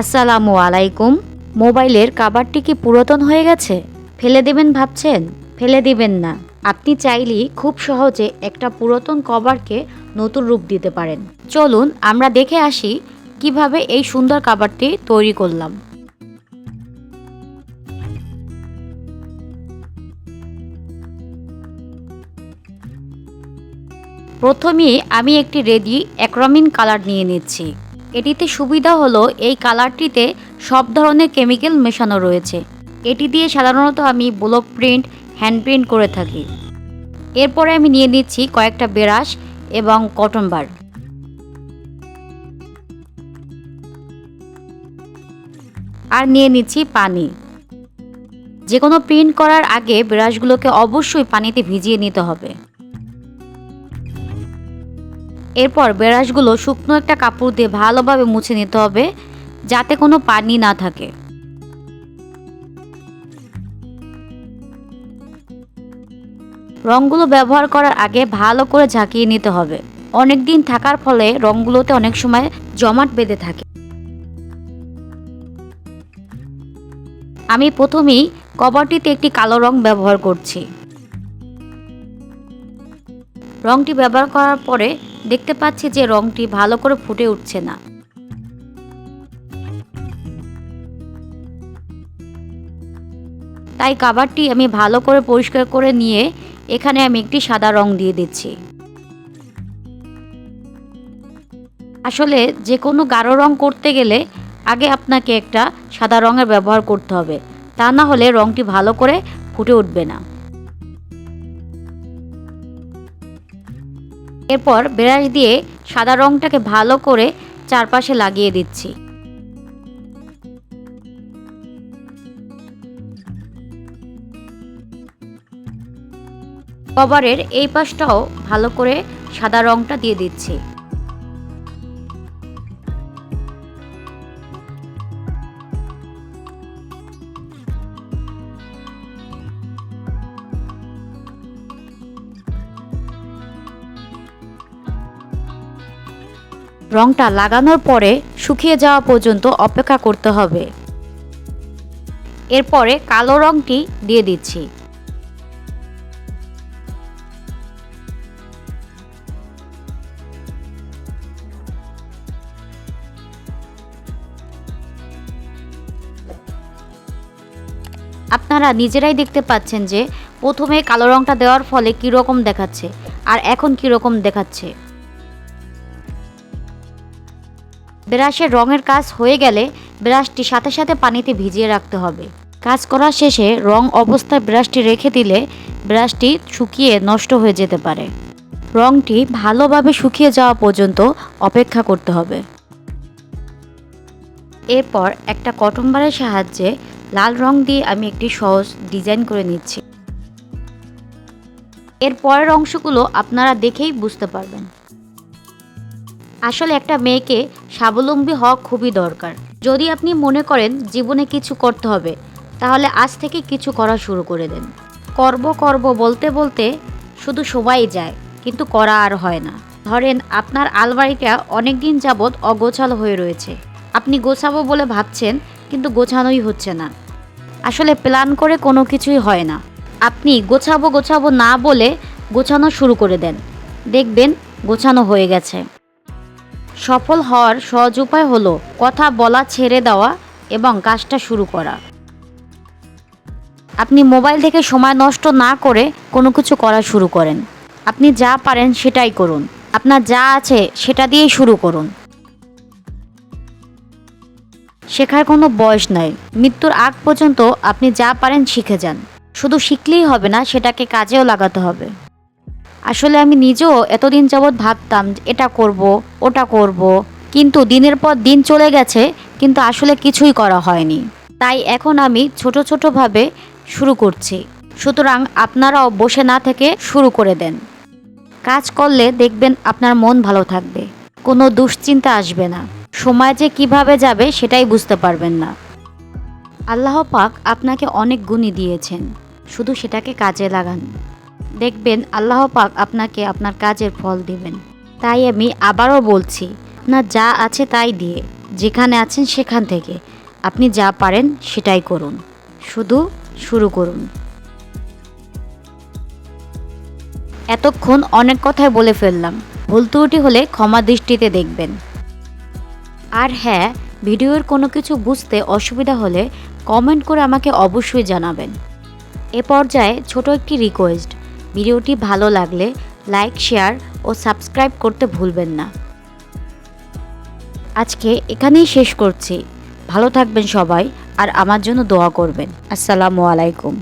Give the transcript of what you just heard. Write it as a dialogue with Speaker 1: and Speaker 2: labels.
Speaker 1: আসসালামু আলাইকুম। মোবাইলের কাভারটি কি পুরাতন হয়ে গেছে? ফেলে দেবেন ভাবছেন? ফেলে দিবেন না। আপনি চাইলেই খুব সহজে একটা পুরাতন কভারকে নতুন রূপ দিতে পারেন। চলুন আমরা দেখে আসি কীভাবে এই সুন্দর কাভারটি তৈরি করলাম। প্রথমে আমি একটি রেডি অ্যাক্রমিন কালার নিয়ে নিচ্ছি। এটিতে সুবিধা হলো এই কালারটিতে সব ধরনের কেমিক্যাল মেশানো রয়েছে। এটি দিয়ে সাধারণত আমি ব্লক প্রিন্ট, হ্যান্ড প্রিন্ট করে থাকি। এরপরে আমি নিয়ে নিচ্ছি কয়েকটা ব্রাশ এবং কটন বার। আর নিয়ে নিচ্ছি পানি। যে কোনো প্রিন্ট করার আগে ব্রাশগুলোকে অবশ্যই পানিতে ভিজিয়ে নিতে হবে। এরপর ব্রাশগুলো শুকনো একটা কাপড় দিয়ে ভালোভাবে মুছে নিতে হবে, যাতে কোনো পানি না থাকে। রঙগুলো ব্যবহার করার আগে ভালো করে ঝাঁকিয়ে নিতে হবে। অনেক দিন থাকার ফলে রঙগুলোতে অনেক সময় জমাট বেঁধে থাকে। আমি প্রথমেই কভারটিতে একটি কালো রং ব্যবহার করছি। রংটি ব্যবহার করার পরে দেখতে পাচ্ছি যে রংটি ভালো করে ফুটে উঠছে না। তাই কাভারটি আমি ভালো করে পরিষ্কার করে নিয়ে এখানে আমি একটি সাদা রং দিয়ে দিচ্ছি। আসলে যে কোনো গাঢ় রং করতে গেলে আগে আপনাকে একটা সাদা রঙের ব্যবহার করতে হবে। তা না হলে রংটি ভালো করে ফুটে উঠবে না। এরপর ব্রাশ দিয়ে সাদা রংটাকে ভালো করে চারপাশে লাগিয়ে দিচ্ছি। কভারের এই পাশটাও ভালো করে সাদা রংটা দিয়ে দিচ্ছি। রংটা লাগানোর পরে শুকিয়ে যাওয়া পর্যন্ত অপেক্ষা করতে হবে। এরপরে কালো রংটি দিয়ে দিচ্ছি। আপনারা নিজেরাই দেখতে পাচ্ছেন যে প্রথমে কালো রংটা দেওয়ার ফলে কীরকম দেখাচ্ছে, আর এখন কীরকম দেখাচ্ছে। ব্রাশের রঙের কাজ হয়ে গেলে ব্রাশটি সাথে সাথে পানিতে ভিজিয়ে রাখতে হবে। কাজ করার শেষে রং অবস্থায় ব্রাশটি রেখে দিলে ব্রাশটি শুকিয়ে নষ্ট হয়ে যেতে পারে। রংটি ভালোভাবে শুকিয়ে যাওয়া পর্যন্ত অপেক্ষা করতে হবে। এরপর একটা কটন বারের সাহায্যে লাল রং দিয়ে আমি একটি সহজ ডিজাইন করে নিচ্ছি। এর পরের অংশগুলো আপনারা দেখেই বুঝতে পারবেন। আসলে একটা মেয়েকে স্বাবলম্বী হওয়া খুবই দরকার। যদি আপনি মনে করেন জীবনে কিছু করতে হবে, তাহলে আজ থেকে কিছু করা শুরু করে দেন। করব করব বলতে বলতে শুধু সবাই যায়, কিন্তু করা আর হয় না। ধরেন আপনার আলমারিটা অনেক দিন যাবৎ অগোছাল হয়ে রয়েছে। আপনি গোছাবো বলে ভাবছেন, কিন্তু গোছানোই হচ্ছে না। আসলে প্ল্যান করে কোনো কিছুই হয় না। আপনি গোছাবো গোছাবো না বলে গোছানো শুরু করে দেন। দেখবেন গোছানো হয়ে গেছে। সফল হওয়ার সহজ উপায় হলো কথা বলা ছেড়ে দেওয়া এবং কাজটা শুরু করা। আপনি মোবাইল থেকে সময় নষ্ট না করে কোনো কিছু করা শুরু করেন। আপনি যা পারেন সেটাই করুন। আপনার যা আছে সেটা দিয়েই শুরু করুন। শেখার কোনো বয়স নাই। মৃত্যুর আগ পর্যন্ত আপনি যা পারেন শিখে যান। শুধু শিখলেই হবে না, সেটাকে কাজেও লাগাতে হবে। আসলে আমি নিজেও এতদিন যাবৎ ভাবতাম এটা করব, ওটা করব। কিন্তু দিনের পর দিন চলে গেছে, কিন্তু আসলে কিছুই করা হয়নি। তাই এখন আমি ছোট ছোটোভাবে শুরু করছি। সুতরাং আপনারাও বসে না থেকে শুরু করে দেন। কাজ করলে দেখবেন আপনার মন ভালো থাকবে। কোনো দুশ্চিন্তা আসবে না। সময় যে কীভাবে যাবে সেটাই বুঝতে পারবেন না। আল্লাহ পাক আপনাকে অনেক গুণই দিয়েছেন। শুধু সেটাকে কাজে লাগান। দেখবেন আল্লাহ পাক আপনাকে আপনার কাজের ফল দিবেন। তাই আমি আবারও বলছি আপনার যা আছে তাই দিয়ে, যেখানে আছেন সেখান থেকে। আপনি যা পারেন সেটাই করুন। শুধু শুরু করুন। এতক্ষণ অনেক কথাই বলে ফেললাম। ভুল ত্রুটি হলে ক্ষমা দৃষ্টিতে দেখবেন। আর হ্যাঁ ভিডিওর কোনো কিছু বুঝতে অসুবিধা হলে কমেন্ট করে আমাকে অবশ্যই জানাবেন। এ পর্যায়ে ছোট একটি রিকোয়েস্ট ভিডিওটি ভালো লাগলে লাইক, শেয়ার ও সাবস্ক্রাইব করতে ভুলবেন না। আজকে এখানেই শেষ করছি। ভালো থাকবেন সবাই আর আমার জন্য দোয়া করবেন। আসসালামু আলাইকুম।